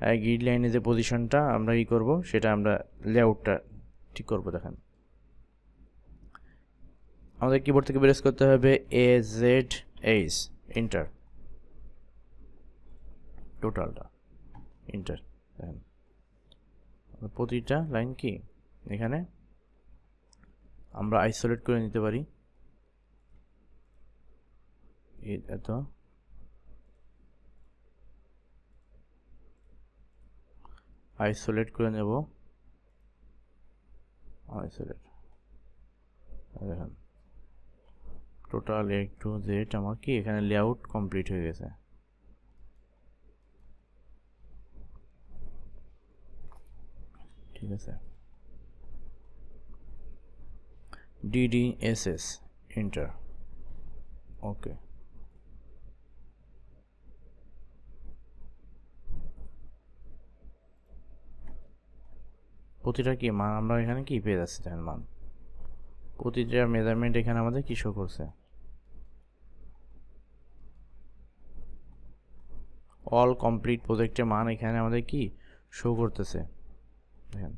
Grid লাইনে যে পজিশনটা আমরা ই করব, সেটা আমরা লেআউটটা ঠিক করব, দেখেন। আমাদের কিবোর্ড থেকে প্রেস করতে হবে এ জেড এইচ ইন্টার টোটালটা ইন্টার দেখেন। প্রতিটা লাইন কি? এখানে আমরা আইসোলেট করে নিতে পারি। এত। আইসোলেট করে নেব। আইসোলেট দেখেন। টোটাল এ টু জেড আমার কি এখানে লেআউট কমপ্লিট হয়ে গেছে। ঠিক আছে। ডিডিএসএস ইন্টার ওকে প্রতিটা কি মান আমরা এখানে কি পেয়ে যাচ্ছি তার মান প্রতিটা মেজারমেন্ট এখানে আমাদের কি শো করছে? অল কমপ্লিট প্রজেক্টের মান এখানে আমাদের কি শো করতেছে? দেখেন।